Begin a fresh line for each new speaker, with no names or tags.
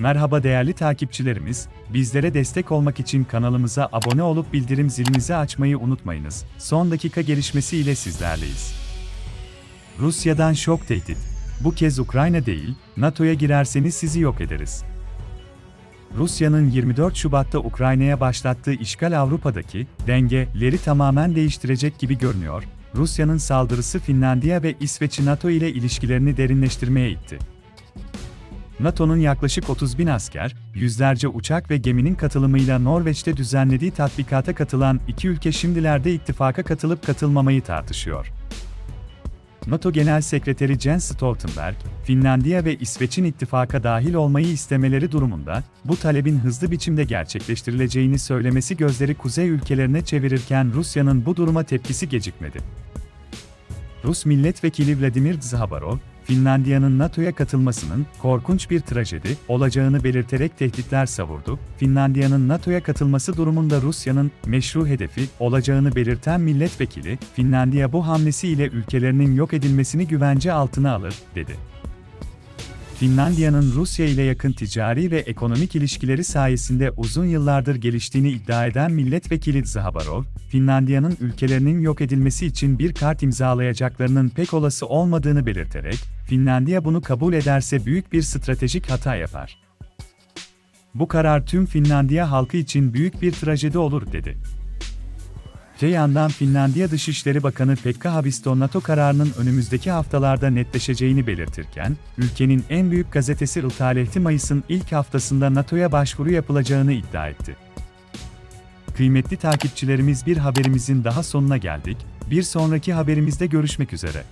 Merhaba değerli takipçilerimiz, bizlere destek olmak için kanalımıza abone olup bildirim zilinizi açmayı unutmayınız. Son dakika gelişmesi ile sizlerleyiz. Rusya'dan şok tehdit. Bu kez Ukrayna değil, NATO'ya girerseniz sizi yok ederiz. Rusya'nın 24 Şubat'ta Ukrayna'ya başlattığı işgal Avrupa'daki dengeleri tamamen değiştirecek gibi görünüyor. Rusya'nın saldırısı Finlandiya ve İsveç'i NATO ile ilişkilerini derinleştirmeye itti. NATO'nun yaklaşık 30 bin asker, yüzlerce uçak ve geminin katılımıyla Norveç'te düzenlediği tatbikata katılan iki ülke şimdilerde ittifaka katılıp katılmamayı tartışıyor. NATO Genel Sekreteri Jens Stoltenberg, Finlandiya ve İsveç'in ittifaka dahil olmayı istemeleri durumunda, bu talebin hızlı biçimde gerçekleştirileceğini söylemesi gözleri kuzey ülkelerine çevirirken Rusya'nın bu duruma tepkisi gecikmedi. Rus milletvekili Vladimir Zhabarov, Finlandiya'nın NATO'ya katılmasının korkunç bir trajedi olacağını belirterek tehditler savurdu. Finlandiya'nın NATO'ya katılması durumunda Rusya'nın meşru hedefi olacağını belirten milletvekili, Finlandiya bu hamlesiyle ülkelerinin yok edilmesini güvence altına alır, dedi. Finlandiya'nın Rusya ile yakın ticari ve ekonomik ilişkileri sayesinde uzun yıllardır geliştiğini iddia eden milletvekili Zhabarov, Finlandiya'nın ülkelerinin yok edilmesi için bir kart imzalayacaklarının pek olası olmadığını belirterek, Finlandiya bunu kabul ederse büyük bir stratejik hata yapar. Bu karar tüm Finlandiya halkı için büyük bir trajedi olur, dedi. Öte yandan Finlandiya Dışişleri Bakanı Pekka Haavisto NATO kararının önümüzdeki haftalarda netleşeceğini belirtirken, ülkenin en büyük gazetesi Iltalehti Mayıs'ın ilk haftasında NATO'ya başvuru yapılacağını iddia etti. Kıymetli takipçilerimiz bir haberimizin daha sonuna geldik, bir sonraki haberimizde görüşmek üzere.